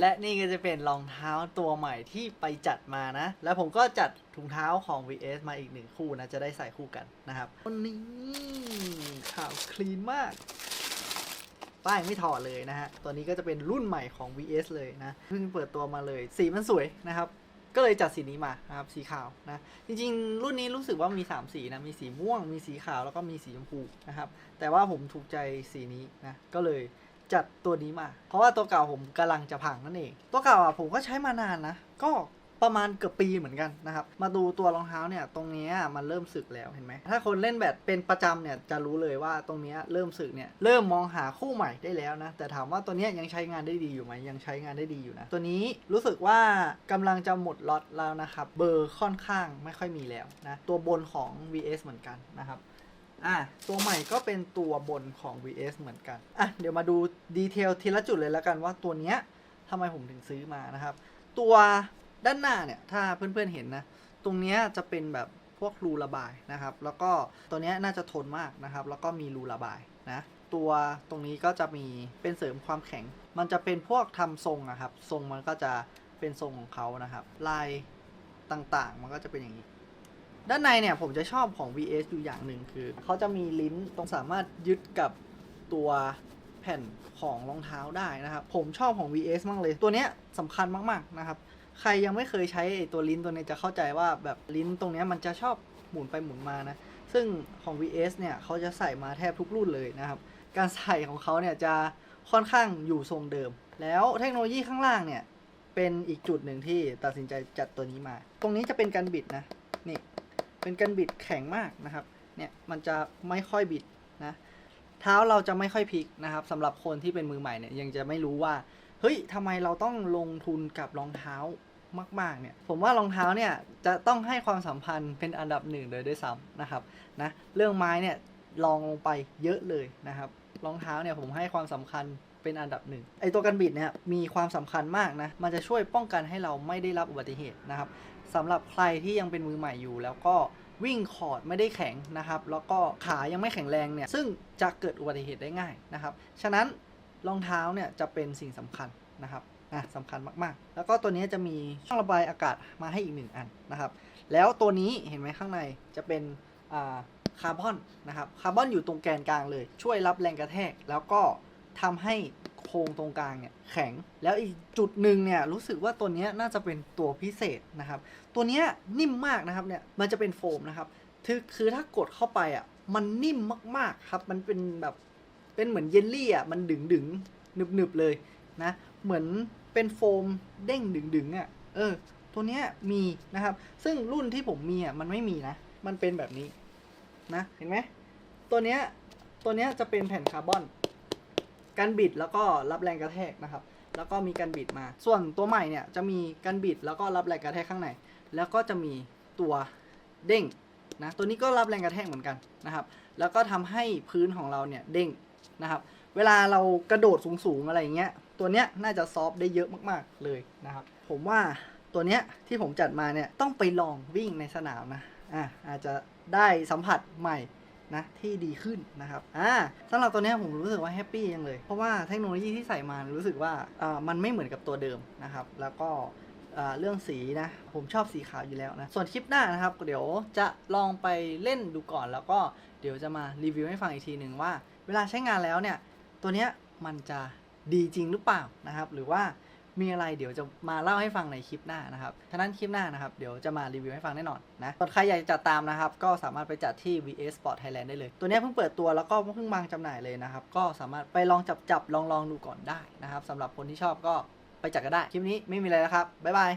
และนี่ก็จะเป็นรองเท้าตัวใหม่ที่ไปจัดมานะ แล้วผมก็จัดถุงเท้าของ VS มาอีกหนึ่งคู่นะ จะได้ใส่คู่กันนะครับวันนี้ขาวคลีนมาก ป้ายไม่ถอดเลยนะฮะ ตัวนี้ก็จะเป็นรุ่นใหม่ของ VS เลยนะ เพิ่งเปิดตัวมาเลย สีมันสวยนะครับก็เลยจัดสีนี้มานะครับสีขาวนะจริงๆ รุ่นนี้รู้สึกว่ามี 3 สีนะมีสีม่วง มีสีขาวแล้วก็มีสีชมพูนะครับแต่ว่าผมถูกใจสีนี้นะก็เลย จัดตัวนี้มา เพราะว่าตัวเก่าผมกำลังจะพังนั่นเอง ตัวเก่าอะผมก็ใช้มานานนะ ก็ประมาณเกือบปีเหมือนกันนะครับ มาดูตัวรองเท้าเนี่ย ตรงนี้มันเริ่มสึกแล้วเห็นไหม ถ้าคนเล่นแบดเป็นประจำเนี่ยจะรู้เลยว่าตรงนี้เริ่มสึกเนี่ย เริ่มมองหาคู่ใหม่ได้แล้วนะ แต่ถามว่าตัวนี้ยยังใช้งานได้ดีอยู่ไหมยังใช้งานได้ดีอยู่นะ ตัวนี้รู้สึกว่ากำลังจะหมดล็อตแล้วนะครับ เบอร์ค่อนข้างไม่ค่อยมีแล้วนะ ตัวบนของ VS เหมือนกันนะครับ อะตัวใหม่ก็เป็นตัวบนของ VS เหมือนกันอะเดี๋ยวมาดูดีเทลทีละจุดเลยแล้วกันว่าตัวเนี้ยทำไมผมถึงซื้อมานะครับ ตัวด้านหน้าเนี่ยถ้าเพื่อนๆเห็นนะ ตรงเนี้ยจะเป็นแบบพวกรูระบายนะครับ แล้วก็ตัวเนี้ยน่าจะทนมากนะครับ แล้วก็มีรูระบายนะ ตัวตรงนี้ก็จะมีเป็นเสริมความแข็ง มันจะเป็นพวกทำทรงอะครับ ทรงมันก็จะเป็นทรงของเขานะครับ ลายต่างๆ มันก็จะเป็นอย่างนี้ ด้านในเนี่ยผมจะชอบของ VS อยู่อย่างหนึ่งคือ เขาจะมีลิ้นตรงสามารถยึดกับตัวแผ่นของรองเท้าได้นะครับ ผมชอบของ VS มากเลย ตัวเนี้ยสำคัญมากๆนะครับ ใครยังไม่เคยใช้ตัวลิ้นตัวนี้จะเข้าใจว่าแบบลิ้นตรงเนี้ยมันจะชอบหมุนไปหมุนมานะ ซึ่งของ VS เนี่ยเขาจะใส่มาแทบทุกรุ่นเลยนะครับ การใส่ของเขาเนี่ยจะค่อนข้างอยู่ทรงเดิม แล้วเทคโนโลยีข้างล่างเนี่ยเป็นอีกจุดหนึ่งที่ตัดสินใจจัดตัวนี้มา ตรงนี้จะเป็นการบิดนะ นี่ เป็นการบิดแข็งมากนะครับ เนี่ยมันจะไม่ค่อยบิดนะเท้าเราจะไม่ค่อยพลิกนะครับสำหรับคนที่เป็นมือใหม่เนี่ยยังจะไม่รู้ว่าเฮ้ยทำไมเราต้องลงทุนกับรองเท้ามาก ๆ เนี่ย ผมว่ารองเท้าเนี่ยจะต้องให้ความสัมพันธ์เป็นอันดับหนึ่งเลยด้วยซ้ำนะครับนะเรื่องไม้เนี่ยลองลงไปเยอะเลยนะครับรองเท้าเนี่ยผมให้ความสำคัญ เป็นอันดับหนึ่งไอตัวกันบิดเนี่ยมีความสำคัญมากนะ มันจะช่วยป้องกันให้เราไม่ได้รับอุบัติเหตุนะครับสำหรับใครที่ยังเป็นมือใหม่อยู่ แล้วก็วิ่งคอร์ดไม่ได้แข็งนะครับ แล้วก็ขายังไม่แข็งแรงเนี่ย ซึ่งจะเกิดอุบัติเหตุได้ง่ายนะครับ ฉะนั้นรองเท้าเนี่ยจะเป็นสิ่งสำคัญนะครับอะสำคัญมากๆ แล้วก็ตัวนี้จะมีช่องระบายอากาศมาให้อีกหนึ่งอันนะครับ แล้วตัวนี้เห็นไหมข้างในจะเป็นคาร์บอนนะครับ คาร์บอนอยู่ตรงแกนกลางเลย ช่วยรับแรงกระแทก แล้วก็ ทำให้โครงตรงกลางเนี่ยแข็ง แล้วอีกจุดหนึ่งเนี่ยรู้สึกว่าตัวนี้น่าจะเป็นตัวพิเศษนะครับ ตัวนี้นิ่มมากนะครับเนี่ยมันจะเป็นโฟมนะครับคือคือถ้ากดเข้าไปอะมันนิ่มมากๆครับ มันเป็นแบบเป็นเหมือนเยลลี่อะมันดึงดึงหนึบหนึบๆเลยนะเหมือนเป็นโฟมเด้งดึงดึงอะเออ ตัวเนี้ยมีนะครับ ซึ่งรุ่นที่ผมมีอะมันไม่มีนะ มันเป็นแบบนี้นะเห็นไหมตัวเนี้ยตัวเนี้ยจะเป็นแผ่นคาร์บอน กันบิดแล้วก็รับแรงกระแทกนะครับ แล้วก็มีกันบิดมา ส่วนตัวใหม่เนี่ยจะมีกันบิดแล้วก็รับแรงกระแทกข้างใน แล้วก็จะมีตัวเด้งนะตัวนี้ก็รับแรงกระแทกเหมือนกันนะครับ แล้วก็ทำให้พื้นของเราเนี่ยเด้งนะครับ เวลาเรากระโดดสูงๆอะไรอย่างเงี้ย ตัวเนี้ยน่าจะซอฟได้เยอะมากๆเลยนะครับ ผมว่าตัวเนี้ยที่ผมจัดมาเนี่ยต้องไปลองวิ่งในสนามนะอะอาจจะได้สัมผัสใหม่ นะที่ดีขึ้นนะครับอ่าสำหรับตัวเนี้ยผมรู้สึกว่าแฮปปี้ยังเลย เพราะว่าเทคโนโลยีที่ใส่มารู้สึกว่าอ่ามันไม่เหมือนกับตัวเดิมนะครับ แล้วก็อ่าเรื่องสีนะ ผมชอบสีขาวอยู่แล้วนะ ส่วนคลิปหน้านะครับ เดี๋ยวจะลองไปเล่นดูก่อน แล้วก็เดี๋ยวจะมารีวิวให้ฟังอีกทีหนึ่งว่า เวลาใช้งานแล้วเนี่ย ตัวเนี้ยมันจะดีจริงหรือเปล่านะครับ หรือว่า มีอะไรเดี๋ยวจะมาเล่าให้ฟังในคลิปหน้านะครับฉะนั้นคลิปหน้านะครับเดี๋ยวจะมารีวิวให้ฟังแน่นอนนะส่วนใครอยากจะจัดตามนะครับ ก็สามารถไปจัดที่ VS Sport Thailand ได้เลย ตัวนี้เพิ่งเปิดตัวแล้วก็เพิ่งวางจำหน่ายเลยนะครับ ก็สามารถไปลองจับจับลองลองดูก่อนได้นะครับสำหรับคนที่ชอบก็ไปจัดก็ได้คลิปนี้ไม่มีอะไรแล้วครับบ๊ายบาย